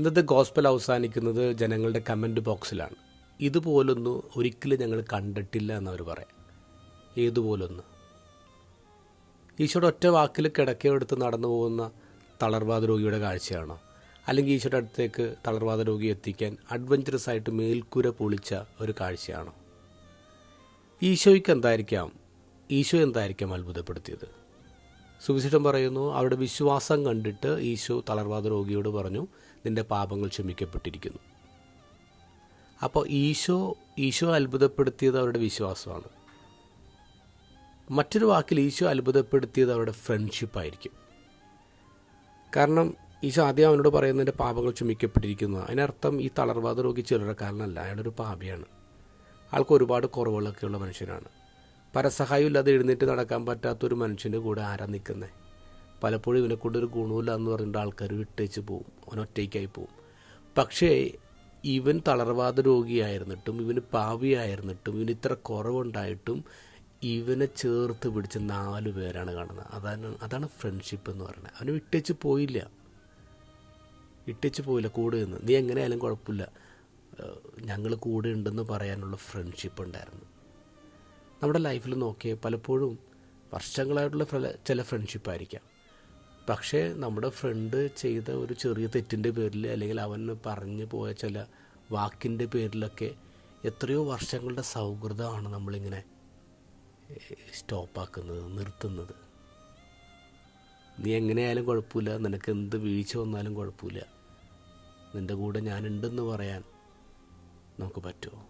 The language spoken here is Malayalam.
ഇന്നത്തെ ഗോസ്പൽ അവസാനിക്കുന്നത് ജനങ്ങളുടെ കമന്റ് ബോക്സിലാണ്. ഇതുപോലൊന്നും ഒരിക്കലും ഞങ്ങൾ കണ്ടിട്ടില്ല എന്നവർ പറയാം. ഏതുപോലൊന്ന്? ഈശോയുടെ ഒറ്റ വാക്കിൽ കിടക്കയെടുത്ത് നടന്നു പോകുന്ന തളർവാദ രോഗിയുടെ കാഴ്ചയാണോ? അല്ലെങ്കിൽ ഈശോയുടെ അടുത്തേക്ക് തളർവാദ രോഗി എത്തിക്കാൻ അഡ്വഞ്ചറസ് ആയിട്ട് മേൽക്കൂര പൊളിച്ച ഒരു കാഴ്ചയാണോ? ഈശോയ്ക്ക് എന്തായിരിക്കാം? ഈശോ എന്തായിരിക്കാം അത്ഭുതപ്പെടുത്തിയത്? സുവിശേഷം പറയുന്നു അവരുടെ വിശ്വാസം കണ്ടിട്ട് ഈശോ തളർവാദ രോഗിയോട് പറഞ്ഞു നിന്റെ പാപങ്ങൾ ക്ഷമിക്കപ്പെട്ടിരിക്കുന്നു. അപ്പോൾ ഈശോ ഈശോ അത്ഭുതപ്പെടുത്തിയത് അവരുടെ വിശ്വാസമാണ്. മറ്റൊരു വാക്കിൽ ഈശോ അത്ഭുതപ്പെടുത്തിയത് അവരുടെ ഫ്രണ്ട്ഷിപ്പായിരിക്കും കാരണം ഈശോ ആദ്യം അവനോട് പറയുന്നതിന്റെ പാപങ്ങൾ ക്ഷമിക്കപ്പെട്ടിരിക്കുന്നു. അതിനർത്ഥം ഈ തളർവാദ രോഗി ചിലരക്കാരനല്ല അയാളൊരു പാപിയാണ്. ആൾക്ക് ഒരുപാട് കുറവുകളൊക്കെയുള്ള മനുഷ്യനാണ്. പരസഹായം ഇല്ലാതെ എഴുന്നേറ്റ് നടക്കാൻ പറ്റാത്തൊരു മനുഷ്യന്റെ കൂടെ ആരാ നിൽക്കുന്നത് പലപ്പോഴും ഇവനെ കൊണ്ടൊരു ഗുണമില്ല എന്ന് പറഞ്ഞിട്ട് ആൾക്കാർ വിട്ടേച്ച് പോവും. അവൻ ഒറ്റയ്ക്കായി പോവും. പക്ഷേ ഇവൻ തളർവാദ രോഗിയായിരുന്നിട്ടും ഇവന് പാവിയായിരുന്നിട്ടും ഇവന് ഇത്ര കുറവുണ്ടായിട്ടും ഇവനെ ചേർത്ത് പിടിച്ച നാല് പേരാണ് കാണുന്നത്. അതാണ് അതാണ് ഫ്രണ്ട്ഷിപ്പ് എന്ന് പറയുന്നത്. അവന് വിട്ടേച്ച് പോയില്ല. ഇട്ടേച്ച് പോയില്ല കൂടെ നിന്ന്. നീ എങ്ങനെയായാലും കുഴപ്പമില്ല. ഞങ്ങൾ കൂടെ ഉണ്ടെന്ന് പറയാനുള്ള ഫ്രണ്ട്ഷിപ്പ് ഉണ്ടായിരുന്നു. നമ്മുടെ ലൈഫിൽ നോക്കിയേ പലപ്പോഴും വർഷങ്ങളായിട്ടുള്ള ചില ഫ്രണ്ട്ഷിപ്പായിരിക്കാം പക്ഷേ നമ്മുടെ ഫ്രണ്ട് ചെയ്ത ഒരു ചെറിയ തെറ്റിന്റെ പേരിൽ അല്ലെങ്കിൽ അവൻ പറഞ്ഞു പോയ ചില വാക്കിന്റെ പേരിലൊക്കെ എത്രയോ വർഷങ്ങളുടെ സൗഹൃദമാണ് നമ്മളിങ്ങനെ സ്റ്റോപ്പാക്കുന്നത് നിർത്തുന്നത്. നീ എങ്ങനെയായാലും കുഴപ്പമില്ല. നിനക്ക് എന്ത് വീഴ്ച വന്നാലും കുഴപ്പമില്ല. നിന്റെ കൂടെ ഞാനുണ്ടെന്ന് പറയാൻ നമുക്ക് പറ്റുമോ?